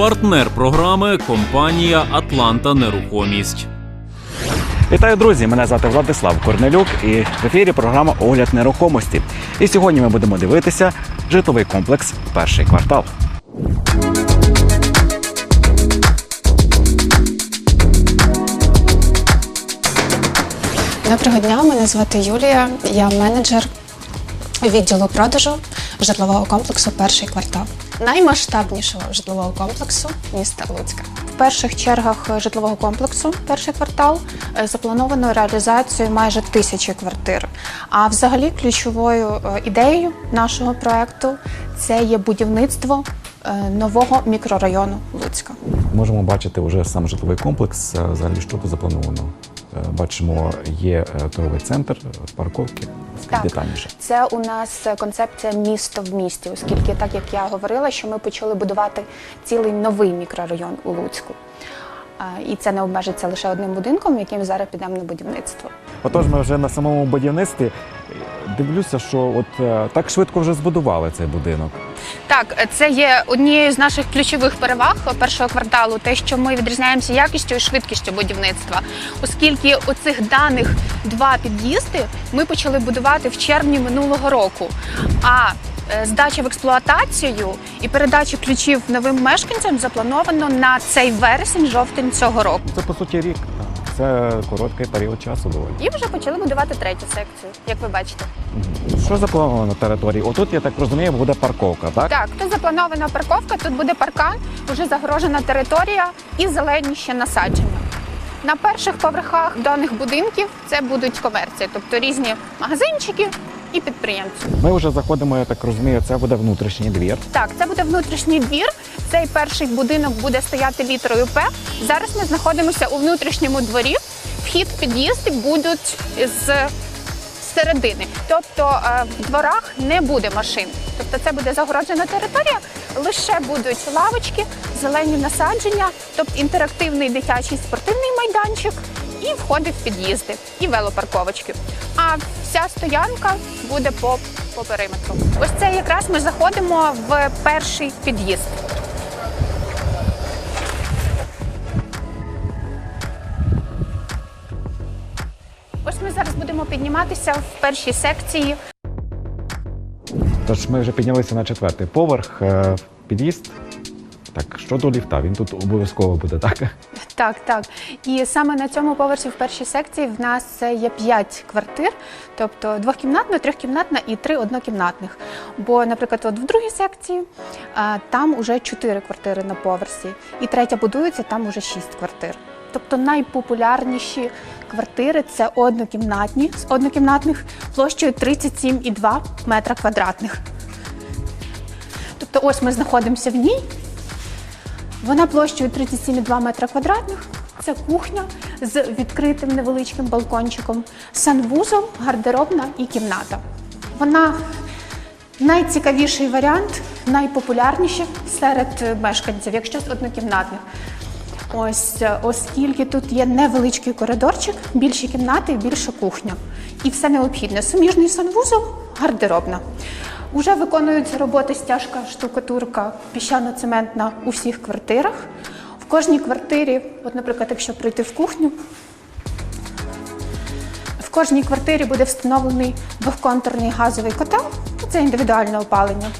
Партнер програми компанія Атланта Нерухомість. Вітаю, друзі! Мене звати Владислав Корнелюк і в ефірі програма Огляд нерухомості. І сьогодні ми будемо дивитися житловий комплекс перший квартал. Доброго дня, мене звати Юлія. Я менеджер відділу продажу житлового комплексу Перший квартал, наймасштабнішого житлового комплексу міста Луцька. В перших чергах житлового комплексу Перший квартал е, заплановано реалізацію майже тисячі квартир. А взагалі ключовою е, ідеєю нашого проекту це є будівництво е, нового мікрорайону Луцька. Можемо бачити вже сам житловий комплекс. Взагалі, що тут заплановано. Бачимо, є торговий центр, парковки. Так. детальніше. Це у нас концепція місто в місті, оскільки, так як я говорила, що ми почали будувати цілий новий мікрорайон у Луцьку. І це не обмежиться лише одним будинком, яким зараз підемо на будівництво. Отож, ми вже на самому будівництві. Дивлюся, що от е, так швидко вже збудували цей будинок. Так, це є однією з наших ключових переваг першого кварталу, те, що ми відрізняємося якістю і швидкістю будівництва, оскільки оцих даних два під'їзди ми почали будувати в червні минулого року. А е, здача в експлуатацію і передача ключів новим мешканцям заплановано на цей вересень-жовтень цього року. Це по суті рік. Це короткий період часу доволі. І вже почали будувати третю секцію, як ви бачите. Що заплановано на території? Отут, я так розумію, буде парковка, так? Так, тут запланована парковка, тут буде паркан, вже загорожена територія і зелені ще насадження. На перших поверхах даних будинків це будуть комерції, тобто різні магазинчики і підприємці. Ми вже заходимо, я так розумію, це буде внутрішній двір. Так, це буде внутрішній двір. Цей перший будинок буде стояти літерою П. Зараз ми знаходимося у внутрішньому дворі. Вхід під'їзди будуть з середини. Тобто е, в дворах не буде машин. Тобто це буде загороджена територія, лише будуть лавочки, зелені насадження, тобто інтерактивний дитячий спортивний майданчик і входи в під'їзди, і велопарковочки. А вся стоянка буде по, по периметру. Ось це якраз ми заходимо в перший під'їзд. Ось ми зараз будемо підніматися в першій секції. Тож ми вже піднялися на четвертий поверх, е, під'їзд. Так, щодо ліфта, він тут обов'язково буде, так? Так, так. І саме на цьому поверсі в першій секції в нас є 5 квартир, тобто двохкімнатна, трьохкімнатна і три однокімнатних. Бо, наприклад, от в другій секції там уже 4 квартири на поверсі, і третя будується, там уже 6 квартир. Тобто найпопулярніші квартири це однокімнатні з однокімнатних площею 37,2 метра квадратних. Тобто, ось ми знаходимося в ній. Вона площею 37,2 метра квадратних. Це кухня з відкритим невеличким балкончиком, санвузол, гардеробна і кімната. Вона найцікавіший варіант, найпопулярніший серед мешканців, якщо з однокімнатних. Ось, оскільки тут є невеличкий коридорчик, більші кімнати і більша кухня. І все необхідне. Суміжний санвузол, гардеробна. Уже виконуються роботи стяжка, штукатурка, піщано-цементна у всіх квартирах. В кожній квартирі, от, наприклад, якщо прийти в кухню, в кожній квартирі буде встановлений двохконтурний газовий котел. Це індивідуальне опалення.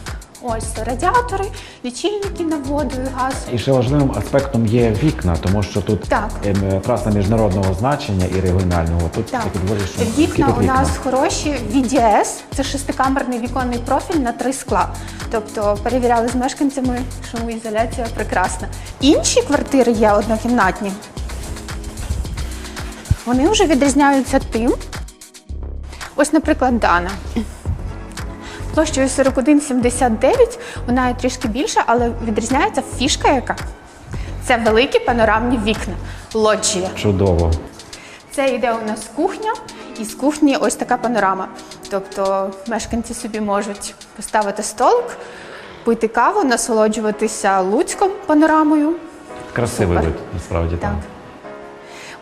Ось радіатори, лічильники на воду і газ. І ще важливим аспектом є вікна, тому що тут Так. ем, траса міжнародного значення і регіонального. Тут Так. доволі що Вікна у нас хороші. VDS – це шестикамерний віконний профіль на три скла. Тобто перевіряли з мешканцями, шумоізоляція прекрасна. Інші квартири є однокімнатні. Вони вже відрізняються тим. Ось, наприклад, Дана. Площею 41,79, вона є трішки більша, але відрізняється фішка яка. Це великі панорамні вікна. Лоджія. Чудово. Це йде у нас кухня, і з кухні ось така панорама. Тобто мешканці собі можуть поставити столик, пити каву, насолоджуватися Луцьком панорамою. Красивий Супер. вид, насправді Так. так.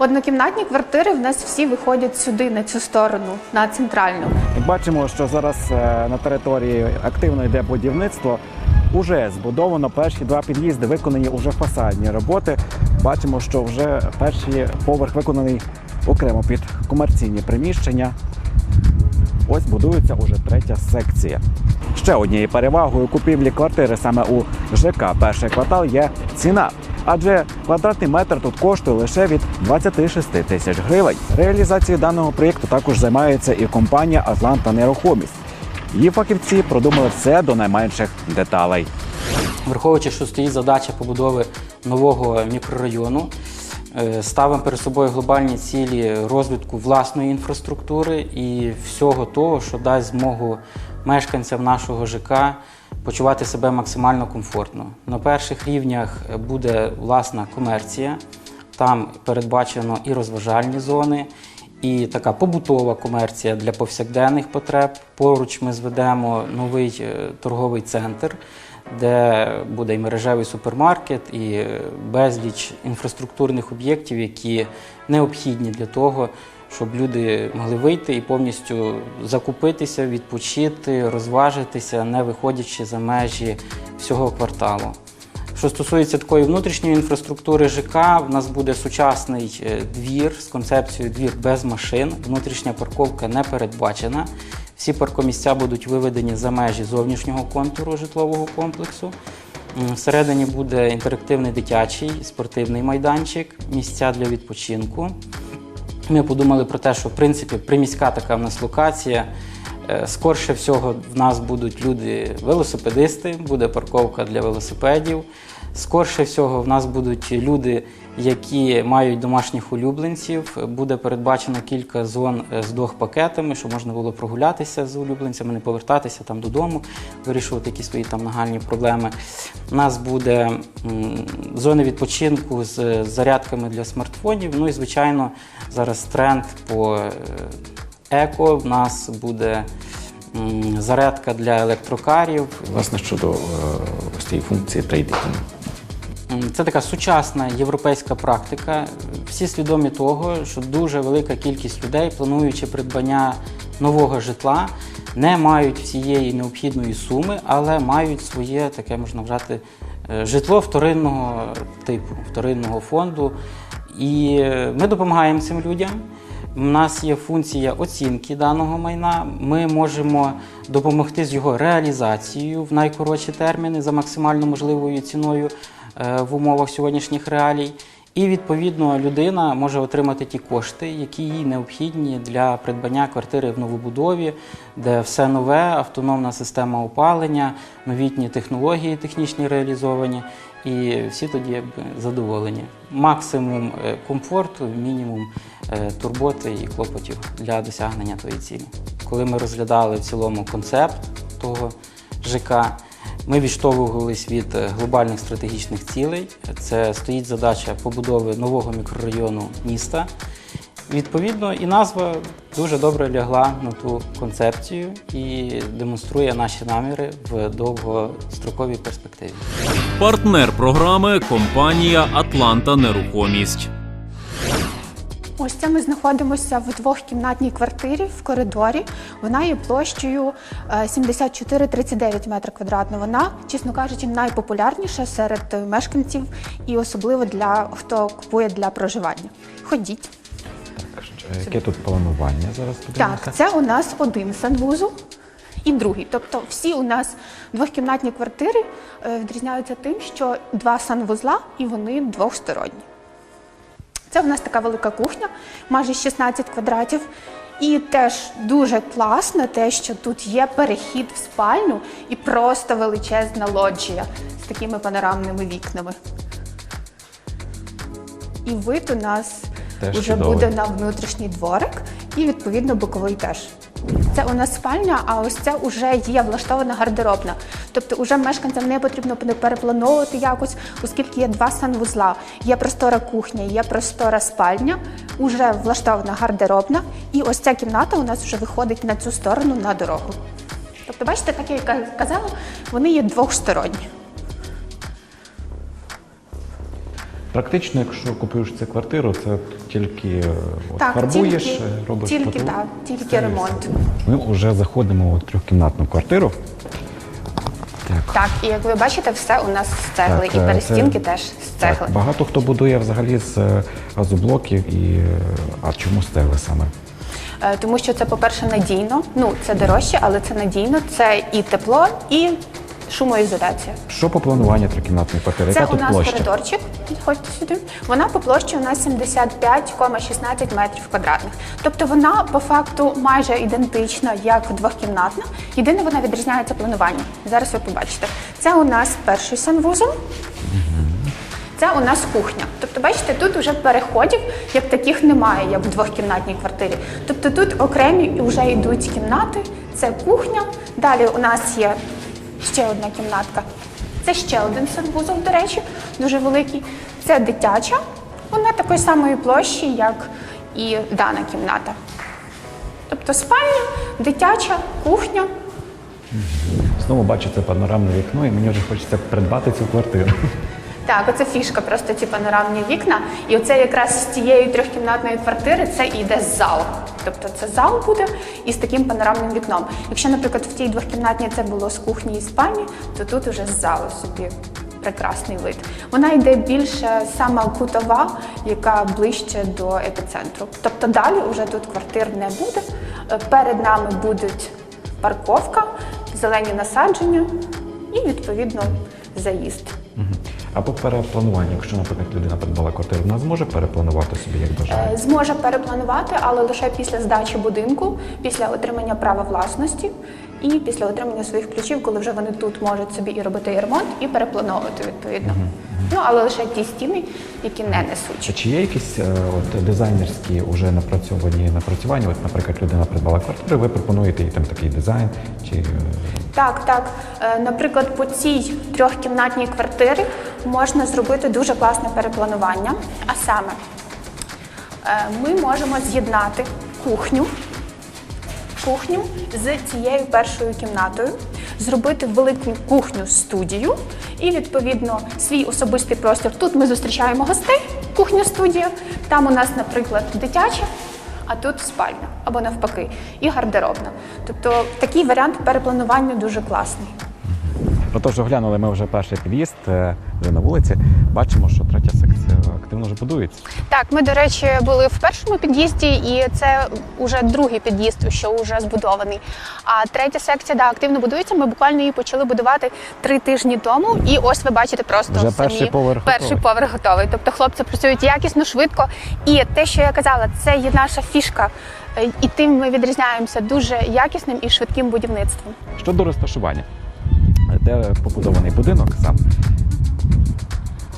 Однокімнатні квартири в нас всі виходять сюди, на цю сторону, на центральну. Бачимо, що зараз е, на території активно йде будівництво. Уже збудовано перші два під'їзди, виконані уже фасадні роботи. Бачимо, що вже перший поверх виконаний окремо під комерційні приміщення. Ось будується уже третя секція. Ще однією перевагою купівлі квартири саме у ЖК перший квартал є ціна. Адже квадратний метр тут коштує лише від 26 тисяч гривень. Реалізацією даного проєкту також займається і компанія Атланта Нерухомість. Її фахівці продумали все до найменших деталей. Враховуючи, що стоїть задача побудови нового мікрорайону, е, ставимо перед собою глобальні цілі розвитку власної інфраструктури і всього того, що дасть змогу мешканцям нашого ЖК почувати себе максимально комфортно. На перших рівнях буде власна комерція, там передбачено і розважальні зони, і така побутова комерція для повсякденних потреб. Поруч ми зведемо новий е, торговий центр, де буде і мережевий супермаркет, і е, безліч інфраструктурних об'єктів, які необхідні для того, щоб люди могли вийти і повністю закупитися, відпочити, розважитися, не виходячи за межі всього кварталу. Що стосується такої внутрішньої інфраструктури ЖК, в нас буде сучасний е, двір з концепцією двір без машин. Внутрішня парковка не передбачена. Всі паркомісця будуть виведені за межі зовнішнього контуру житлового комплексу. Всередині буде інтерактивний дитячий спортивний майданчик, місця для відпочинку. Ми подумали про те, що в принципі приміська така в нас локація. Е, Скорше всього в нас будуть люди велосипедисти, буде парковка для велосипедів. Скорше всього в нас будуть люди, які мають домашніх улюбленців. Буде передбачено кілька зон е, з дох-пакетами, щоб можна було прогулятися з улюбленцями, не повертатися там додому, вирішувати якісь свої там нагальні проблеми. У нас буде зони відпочинку з е, зарядками для смартфонів. Ну і звичайно, зараз тренд по е, еко. В нас буде зарядка для електрокарів. Власне, щодо ось цієї функції трейдингу. Це така сучасна європейська практика. Всі свідомі того, що дуже велика кількість людей, плануючи придбання нового житла, не мають всієї необхідної суми, але мають своє таке, можна вважати, е, житло вторинного типу, вторинного фонду. І е, ми допомагаємо цим людям. У нас є функція оцінки даного майна. Ми можемо допомогти з його реалізацією в найкоротші терміни за максимально можливою ціною в умовах сьогоднішніх реалій. І відповідно людина може отримати ті кошти, які їй необхідні для придбання квартири в новобудові, де все нове, автономна система опалення, новітні технології технічні реалізовані, і всі тоді задоволені. Максимум е, комфорту, мінімум е, турботи і клопотів для досягнення тої цілі. Коли ми розглядали в цілому концепт того ЖК, ми відштовхувались від е, глобальних стратегічних цілей. Це стоїть задача побудови нового мікрорайону міста. Відповідно, і назва дуже добре лягла на ту концепцію і демонструє наші наміри в довгостроковій перспективі. Партнер програми компанія Атланта Нерухомість. Ось це ми знаходимося в двохкімнатній квартирі в коридорі. Вона є площею е, 74-39 метрів квадратних. Вона, чесно кажучи, найпопулярніша серед мешканців і особливо для хто купує для проживання. Ходіть. Яке тут планування зараз подивимося? Так, це у нас один санвузол і другий. Тобто всі у нас двохкімнатні квартири е, відрізняються тим, що два санвузла і вони двохсторонні. Це у нас така велика кухня, майже 16 квадратів. І теж дуже класно те, що тут є перехід в спальню і просто величезна лоджія з такими панорамними вікнами. І вид у нас Теж вже чудовий. буде на внутрішній дворик, і відповідно боковий теж. Це у нас спальня, а ось це вже є влаштована гардеробна. Тобто вже мешканцям не потрібно переплановувати якось, оскільки є два санвузла. Є простора кухня, є простора спальня, уже влаштована гардеробна, і ось ця кімната у нас вже виходить на цю сторону на дорогу. Тобто, бачите, так як я казала, вони є двохсторонні. Практично, якщо купуєш цю квартиру, це тільки е, от, Так, фарбуєш, тільки, робиш тільки, так, тільки ремонт. Ми вже заходимо у трьохкімнатну квартиру. Так, і як ви бачите, все у нас з цегли, Так, і е, перестінки це- теж з цегли. Так, багато хто будує взагалі з е, газоблоків і е, а чому з цегли саме? Е, Тому що це, по-перше, надійно. Ну, це дорожче, але це надійно. Це і тепло, і шумоізоляція. Що по плануванню трикімнатної квартири? Це Яка у тут нас площа? коридорчик. Підходьте сюди. Вона по площі у нас 75,16 метрів квадратних. Тобто вона по факту майже ідентична, як двохкімнатна. Єдине, вона відрізняється плануванням. Зараз ви побачите. Це у нас перший санвузол. Це у нас кухня. Тобто, бачите, тут вже переходів як таких немає, як в двохкімнатній квартирі. Тобто тут окремі вже йдуть кімнати, це кухня. Далі у нас є ще одна кімнатка. Це ще один санвузол, до речі, дуже великий. Це дитяча. Вона такої самої площі, як і дана кімната. Тобто спальня, дитяча, кухня. Знову бачу це панорамне вікно, і мені вже хочеться придбати цю квартиру. Так, оце фішка, просто ці панорамні вікна. І оце якраз з цієї трьохкімнатної квартири це йде зал. Тобто це зал буде із таким панорамним вікном. Якщо, наприклад, в тій двохкімнатній це було з кухні і спальні, то тут уже з залу собі прекрасний вид. Вона йде більше сама кутова, яка ближче до епіцентру. Тобто далі вже тут квартир не буде. Е, Перед нами будуть парковка, зелені насадження і відповідно заїзд. Мгм. А по переплануванню, якщо, наприклад, людина придбала квартиру, вона зможе перепланувати собі, як бажає? Е, Зможе перепланувати, але лише після здачі будинку, після отримання права власності і після отримання своїх ключів, коли вже вони тут можуть собі і робити і ремонт, і переплановувати відповідно. Ну але лише ті стіни, які не А несуть. Чи є якісь е, от, дизайнерські вже напрацьовані напрацювання? От, наприклад, людина придбала квартиру, ви пропонуєте їй там такий дизайн, чи е, Так, так. Е, Наприклад, по цій трьохкімнатній квартирі можна зробити дуже класне перепланування. А саме, е, ми можемо з'єднати кухню, кухню з цією першою кімнатою, зробити велику кухню студію і відповідно свій особистий простір. Тут ми зустрічаємо гостей, кухня студія. Там у нас, наприклад, дитяча, а тут спальня або навпаки, і гардеробна. Тобто такий варіант перепланування дуже класний. Отож, оглянули ми вже перший під'їзд, е, вже на вулиці. Бачимо, що третя секція активно вже будується. Так, ми, до речі, були в першому під'їзді, і це вже другий під'їзд, що вже збудований. А третя секція да, активно будується. Ми буквально її почали будувати три тижні тому. І ось ви бачите просто Вже самі перший поверх перший готовий. поверх готовий. Тобто хлопці працюють якісно, швидко. І те, що я казала, це є наша фішка. Е, І тим ми відрізняємося дуже якісним і швидким будівництвом. Щодо розташування, де побудований будинок сам,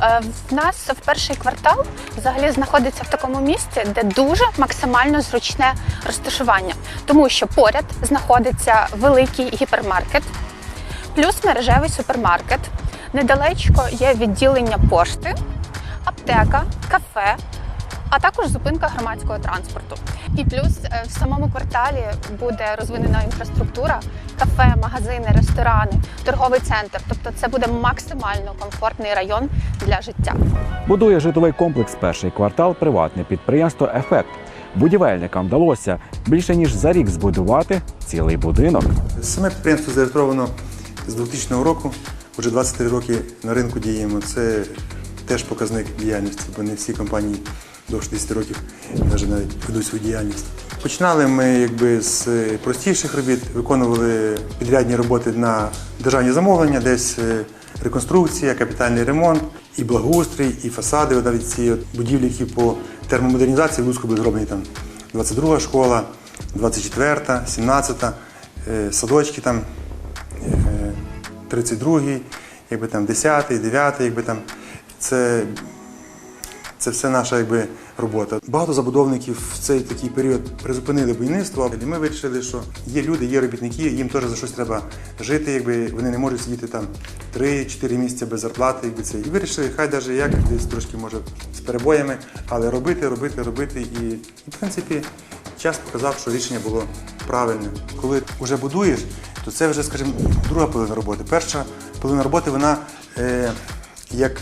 Е, В нас в перший квартал взагалі знаходиться в такому місці, де дуже максимально зручне розташування, тому що поряд знаходиться великий гіпермаркет, плюс мережевий супермаркет. Недалечко є відділення пошти, аптека, кафе, а також зупинка громадського транспорту. І плюс е, в самому кварталі буде розвинена інфраструктура, кафе, магазини, ресторани, торговий центр. Тобто це буде максимально комфортний район для життя. будує житловий комплекс перший квартал приватне підприємство Ефект. Будівельникам вдалося більше ніж за рік збудувати цілий будинок. Саме підприємство зареєстровано з 2000 року, вже 23 роки на ринку діємо. Це теж показник діяльності, бо не всі компанії довше 10 років навіть навіть ведуть свою діяльність. Починали ми якби з простіших робіт, виконували підрядні роботи на державні замовлення, десь е, реконструкція, капітальний ремонт, і благоустрій, і фасади. Навіть ці будівлі, які по термомодернізації в Луцьку були зроблені там 22 школа, 24, 17, е, садочки там е, 32, якби там 10, 9, якби там це, це все наша якби, робота. Багато забудовників в цей такий період призупинили будівництво. І ми вирішили, що є люди, є робітники, їм теж за щось треба жити, якби вони не можуть сидіти там 3-4 місяці без зарплати. Якби це. І вирішили, хай навіть як десь трошки може з перебоями, але робити, робити, робити. І, і в принципі, час показав, що рішення було правильне. Коли вже будуєш, то це вже, скажімо, друга половина роботи. Перша половина роботи, вона е, як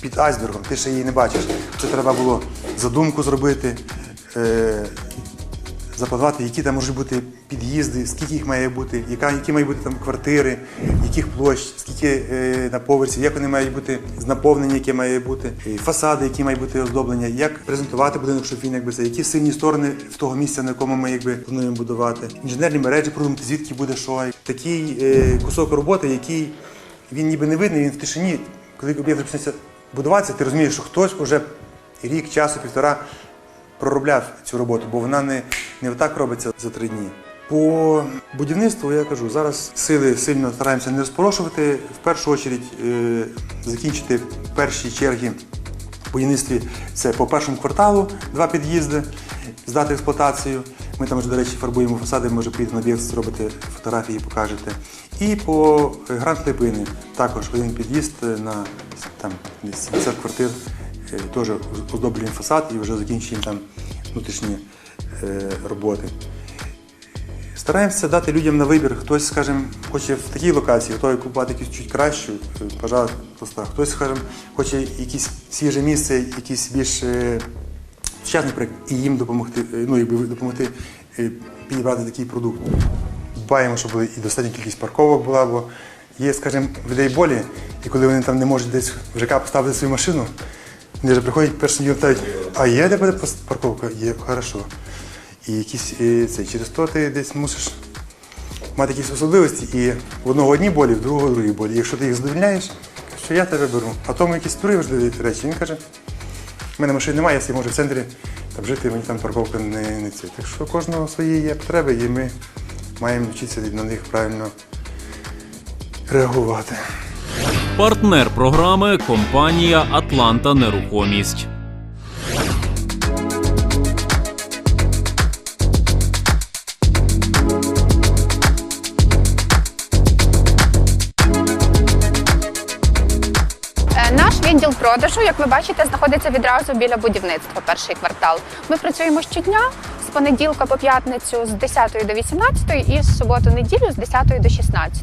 під айсбергом, ти ще її не бачиш. Це треба було задумку зробити, е, запланувати, які там можуть бути під'їзди, скільки їх має бути, яка, які мають бути там квартири, яких площ, скільки е, на поверсі, як вони мають бути наповнення, яке має бути, е, фасади, які мають бути оздоблення, як презентувати будинок, щоб він якби це, які сильні сторони в того місця, на якому ми якби плануємо будувати. Інженерні мережі продумати, звідки буде що. Такий е, кусок роботи, який він ніби не видний, він в тишині. Коли об'єкт почнеться будуватися, ти розумієш, що хтось вже рік, часу, півтора проробляв цю роботу, бо вона не, не так робиться за три дні. По будівництву я кажу, зараз сили сильно стараємося не розпорошувати. В першу чергу е, закінчити перші черги в будівництві це по першому кварталу два під'їзди, здати експлуатацію. Ми там до речі, фарбуємо фасади, може поїдете на об'єкт, зробите фотографії, покажете. І по е, Гранд Липини також один під'їзд е, на там, 70 квартир. Е, Теж оздоблюємо фасад і вже закінчуємо там внутрішні роботи. Стараємося дати людям на вибір. Хтось, скажімо, хоче в такій локації, готовий купувати якусь чуть кращу, пожалуйста. Хтось, скажімо, хоче якесь свіже місце, якийсь більш сучасний проєкт, і їм допомогти, е, ну, якби допомогти е, підібрати такий продукт. Дбаємо, щоб і достатня кількість парковок була, бо є, скажімо, людей болі, і коли вони там не можуть десь в ЖК поставити свою машину, вони вже приходять першим днем питають, а є де буде парковка? Є, хорошо. І якісь е, це, через то ти десь мусиш мати якісь особливості, і в одного одні болі, в другого другі болі. Якщо ти їх задовільняєш, що я тебе беру. А тому якісь другі важливі речі. Він каже, в мене машини немає, я собі можу в центрі там жити, мені там парковка не, не це. Так що у кожного свої є потреби, і ми маємо вчитися на них правильно реагувати. Партнер програми компанія Атланта Нерухомість. Відділ продажу, як ви бачите, знаходиться відразу біля будівництва перший квартал. Ми працюємо щодня з понеділка по п'ятницю з 10 до 18 і з суботу неділю з 10 до 16.